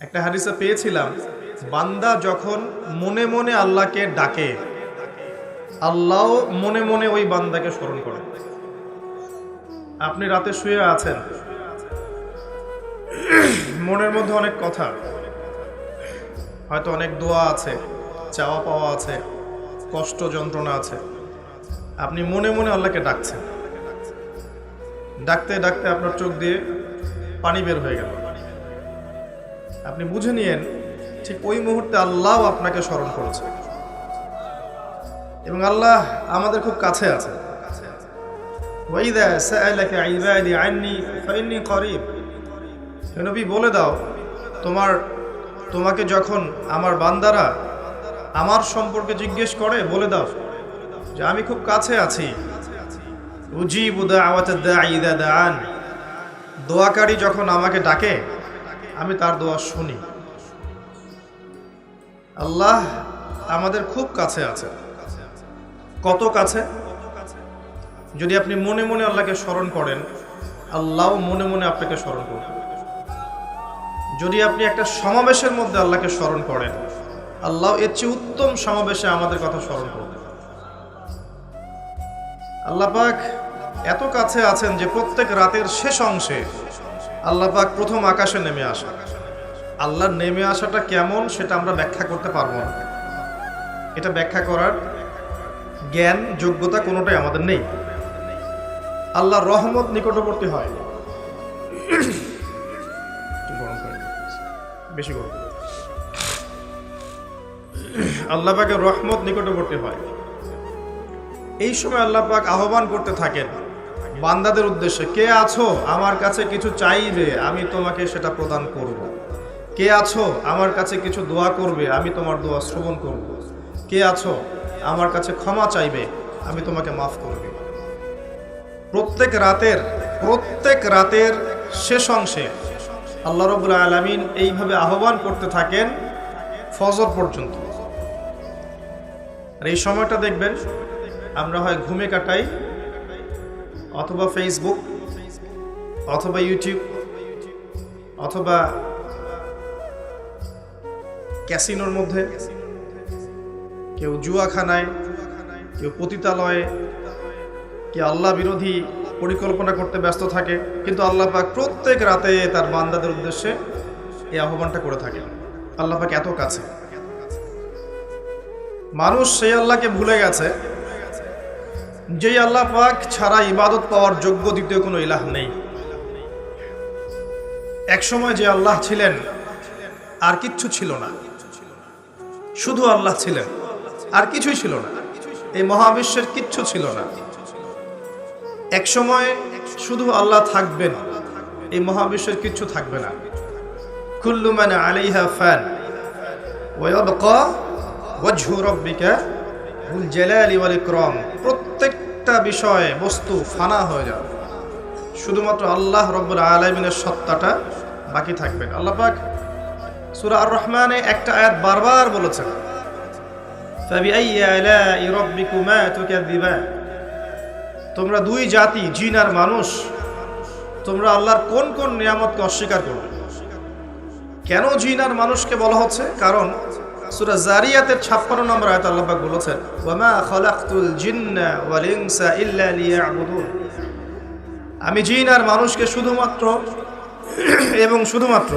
একটা হাদিসে পেয়েছিলাম, বান্দা যখন মনে মনে আল্লাহকে ডাকে, আল্লাহ মনে মনে ওই বান্দাকে স্মরণ করে। আপনি রাতে শুয়ে আছেন। মনের মধ্যে অনেক কথা। হয়তো অনেক দোয়া আছে, চাওয়া পাওয়া আছে, কষ্ট যন্ত্রণা আছে। আপনি মনে মনে আল্লাহকে ডাকছেন। ডাকতে ডাকতে আপনার চোখ দিয়ে পানি বের হয়ে গেল। আপনি বুঝে নিয়েন ঠিক ওই মুহূর্তে আল্লাহ আপনাকে স্মরণ করেছে। এবং আল্লাহ আমাদের খুব কাছে আছে। বলে দাও, তোমার, তোমাকে যখন আমার বান্দারা আমার সম্পর্কে জিজ্ঞেস করে, বলে দাও যে আমি খুব কাছে আছি। উজিবু দোয়াকারী যখন আমাকে ডাকে আমি তার দোয়া শুনি। আল্লাহ আমাদের খুব কাছে আছে কত কাছে? যদি আপনি মনে মনে আল্লাহকে স্মরণ করেন, আল্লাহ মনে মনে আপনাকে স্মরণ করবেন যদি আপনি একটা সমাবেশের মধ্যে আল্লাহকে স্মরণ করেন, আল্লাহ এর চেয়ে উত্তম সমাবেশে আমাদের কথা স্মরণ করবেন আল্লাহ পাক এত কাছে আছেন যে প্রত্যেক রাতের শেষ অংশে আল্লাহ পাক প্রথম আকাশে নেমে আসা। আল্লাহর নেমে আসাটা কেমন সেটা আমরা ব্যাখ্যা করতে পারব না। এটা ব্যাখ্যা করার জ্ঞান, যোগ্যতা কোনোটাই আমাদের নেই। আল্লাহর রহমত নিকটবর্তী হয়। বেশি গরম আল্লাহ পাকের রহমত নিকটবর্তী হয়। এই সময় আল্লাহ পাক আহ্বান করতে থাকেন। বান্দাদের উদ্দেশ্যে, কে আছো? আমার কাছে কিছু চাইবে, আমি তোমাকে সেটা প্রদান করব। কে আছো? আমার কাছে কিছু দোয়া করবে, আমি তোমার দোয়া শ্রবণ করব। কে আছো? আমার কাছে ক্ষমা চাইবে, আমি তোমাকে মাফ করব। প্রত্যেক রাতের প্রত্যেক রাতের শেষ অংশে আল্লাহ রবুল আলমিন এইভাবে আহ্বান করতে থাকেন ফজর পর্যন্ত। আর এই সময়টা দেখবেন, আমরা হয় ঘুমে কাটাই অথবা ফেসবুক অথবা ইউটিউব অথবা ক্যাসিনোর মধ্যে, কেউ জুয়াখানায়, কেউ পতিতালয়ে, কেউ আল্লাহ বিরোধী পরিকল্পনা করতে ব্যস্ত থাকে, কিন্তু আল্লাহ পাক প্রত্যেক রাতে তার বান্দাদের উদ্দেশ্যে এই আহ্বানটা করে থাকে আল্লাহ পাক এত কাছে। মানুষ সেই আল্লাহকে ভুলে গেছে যেই আল্লাহ পাক ছাড়া ইবাদত পাওয়ার যোগ্য দ্বিতীয় কোনো ইলাহ নেই। একসময় যে আল্লাহ ছিলেন, আর কিচ্ছু ছিল না। শুধু আল্লাহ ছিলেন, আর কিছুই ছিল না। এই মহাবিশ্বের কিচ্ছু ছিল না। এক সময় শুধু আল্লাহ থাকবেন, এই মহাবিশ্বের কিচ্ছু থাকবে না। কুল্লু মানে আলাইহা ফ্যান ওয়াবকা ওয়াজহু রাব্বিকা বুল জালালি প্রত্যেকটা বিষয় বস্তু ফানা হয়ে যাবে। শুধুমাত্র আল্লাহ রব্বুল আলামিনের সত্তাটা বাকি থাকবে আল্লাহ পাক সূরা আর রহমানে একটা আয়াত বারবার বলেছেন তোমরা দুই জাতি, জিন আর মানুষ, তোমরা আল্লাহর কোন কোন নিয়ামতকে অস্বীকার করবে? কেন জিন আর মানুষকে বলা হচ্ছে? কারণ সূরা জারিয়াতের 56 নম্বর আয়াত আল্লাহ বলেছেন, ওয়ামা খালাকতুল জিন্না ওয়াল ইনসা ইল্লা লিয়াবুদুন। আমি জিন আর মানুষকে শুধুমাত্র এবং শুধুমাত্র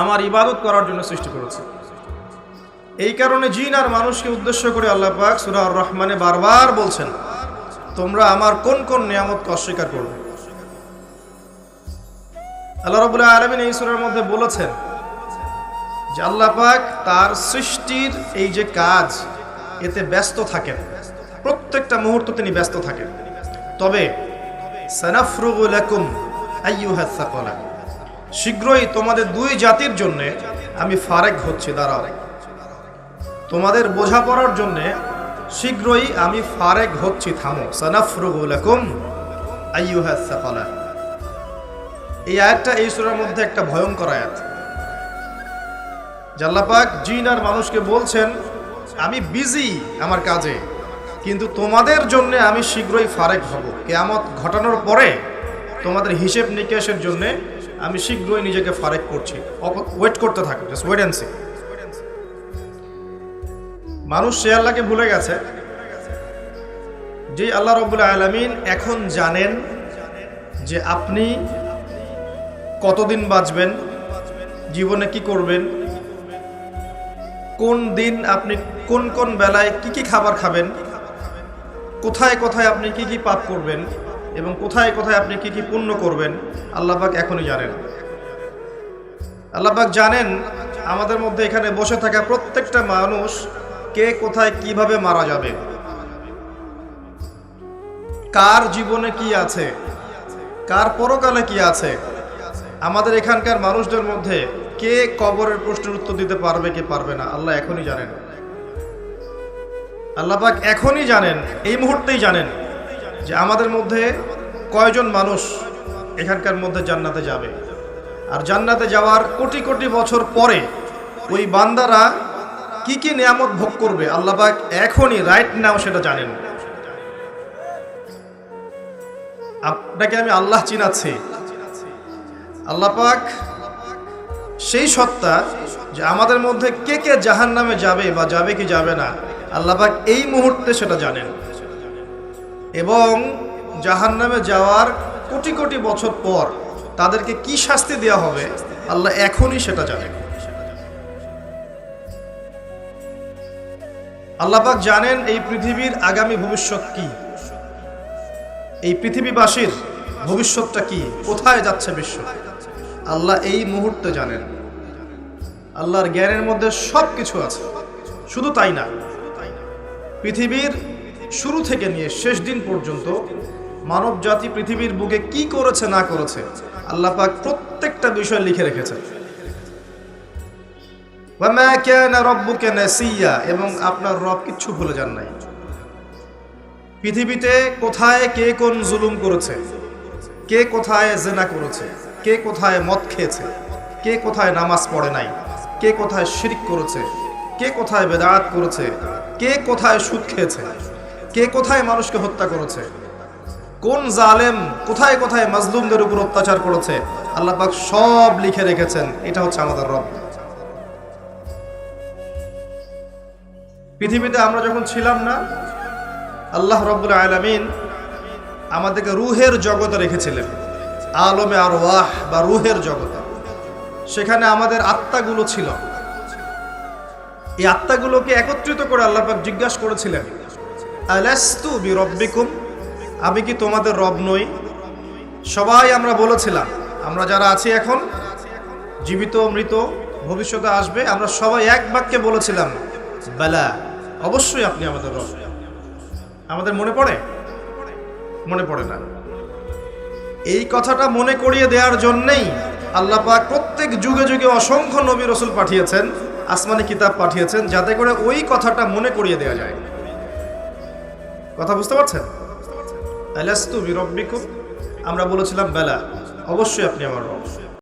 আমার ইবাদত করার জন্য সৃষ্টি করেছি। এই কারণে জিন আর মানুষকে উদ্দেশ্য করে আল্লাহ পাক সূরা রহমানে বারবার বলছেন, তোমরা আমার কোন কোন নিয়ামতকে অস্বীকার করবে? আল্লাহ রবুল্লাহ আলমিন এই সুরের মধ্যে বলেছেন যে আল্লাহ পাক তার সৃষ্টির এই যে কাজ, এতে ব্যস্ত থাকেন। প্রত্যেকটা মুহূর্ত তিনি ব্যস্ত থাকেন। তবে শীঘ্রই তোমাদের দুই জাতির জন্য আমি ফারেক হচ্ছি, দাঁড়াও। তোমাদের বোঝাপড়ার জন্য শীঘ্রই আমি ফারেক হচ্ছি, থামো। সানাফরুগুলাকুম আইয়ুহা সাকলা। এই আয়াতটা এই সুরের মধ্যে একটা ভয়ঙ্কর আয়াত। জাল্লাপাক জিন আর মানুষকে বলছেন, আমি বিজি আমার কাজে, কিন্তু তোমাদের জন্য আমি শীঘ্রই ফারেক হব। কেয়ামত ঘটানোর পরে তোমাদের হিসেব নিকেশের জন্য আমি শীঘ্রই নিজেকে ফারেক করছি। ওয়েট করতে থাকো জাস্ট ওয়েট অ্যান্ড সি মানুষ সে আল্লাহকে ভুলে গেছে, যে আল্লাহ রব্বুল আলমিন এখন জানেন যে আপনি কতদিন বাঁচবেন, জীবনে কি করবেন কোন দিন আপনি কোন কোন বেলায় কি কি খাবার খাবেন? কোথায় কোথায় আপনি কি কি পাপ করবেন? এবং কোথায় কোথায় আপনি কি কি পুণ্য করবেন? আল্লাহবাক এখনই জানেন। আল্লাহবাক জানেন আমাদের মধ্যে এখানে বসে থাকা প্রত্যেকটা মানুষ কে কোথায় কীভাবে মারা যাবে। কার জীবনে কি আছে? কার পরকালে কি আছে? আমাদের এখানকার মানুষদের মধ্যে কে কবরের প্রশ্নের উত্তর দিতে পারবে, কে পারবে না, আল্লাহ এখনই জানেন। আল্লাহ পাক এখনই জানেন, এই মুহূর্তেই জানেন যে আমাদের মধ্যে কয়জন মানুষ এখানকার মধ্যে জান্নাতে যাবে। আর জান্নাতে যাওয়ার কোটি কোটি বছর পরে ওই বান্দারা কি কি নিয়ামত ভোগ করবে, আল্লাহ পাক এখনই রাইট নাও সেটা জানেন। আপনাকে আমি আল্লাহ চিনাচ্ছি। আল্লাহ পাক সেই সত্তা যে আমাদের মধ্যে কে কে জাহান নামে যাবে বা যাবে কি যাবে না, আল্লাহ পাক এই মুহূর্তে সেটা জানেন। এবং জাহান নামে যাওয়ার কোটি কোটি বছর পর তাদেরকে কি শাস্তি দেওয়া হবে, আল্লাহ এখনই সেটা জানেন। আল্লাহ পাক জানেন এই পৃথিবীর আগামী ভবিষ্যৎ কি। এই পৃথিবীবাসীর ভবিষ্যৎটা কি, কোথায় যাচ্ছে বিশ্ব? আল্লাহ এই মুহূর্তে জানেন। আল্লাহর জ্ঞানের মধ্যে সব কিছু আছে। শুধু তাই না, পৃথিবীর শুরু থেকে নিয়ে শেষ দিন পর্যন্ত মানব জাতি পৃথিবীর বুকে কি করেছে, না করেছে, আল্লাহ পাক প্রত্যেকটা বিষয় লিখে নাসিয়া, এবং আপনার রব কিচ্ছু ভুলে যান নাই। পৃথিবীতে কোথায় কে কোন জুলুম করেছে, কে কোথায় জেনা করেছে কে কোথায় মদ খেয়েছে? কে কোথায় নামাজ পড়ে নাই? কে কোথায় শিরিক করেছে? কে কোথায় বেদাত করেছে? কে কোথায় সুদ খেয়েছে? কে কোথায় মানুষকে হত্যা করেছে? কোন জালেম কোথায় কোথায় মাজলুমদের উপর অত্যাচার করেছে? আল্লাহ পাক সব লিখে রেখেছেন। এটা হচ্ছে আমাদের রব। পৃথিবীতে আমরা যখন ছিলাম না, আল্লাহ রব্বুল আলমিন আমাদেরকে রুহের জগতে রেখেছিলেন। আলমে আর ওয়াহ বা রুহের জগতে। সেখানে আমাদের আত্মাগুলো ছিল। এই আত্মাগুলোকে একত্রিত করে আল্লাপাক জিজ্ঞাসা করেছিলেন আমি কি তোমাদের রব নই? সবাই আমরা বলেছিলাম, আমরা যারা আছি এখন, জীবিত, মৃত, ভবিষ্যতে আসবে, আমরা সবাই এক বাক্যে বলেছিলাম, বেলা, অবশ্যই আপনি আমাদের রব। আমাদের মনে পড়ে? মনে পড়ে না। এই কথাটা মনে করিয়ে দেওয়ার জন্যেই আল্লাহ পাক প্রত্যেক যুগে যুগে অসংখ্য নবী রসুল পাঠিয়েছেন, আসমানি কিতাব পাঠিয়েছেন, যাতে করে ওই কথাটা মনে করিয়ে দেওয়া যায়। কথা বুঝতে পারছেন? আমরা বলেছিলাম, বেলা, অবশ্যই আপনি আমার রব।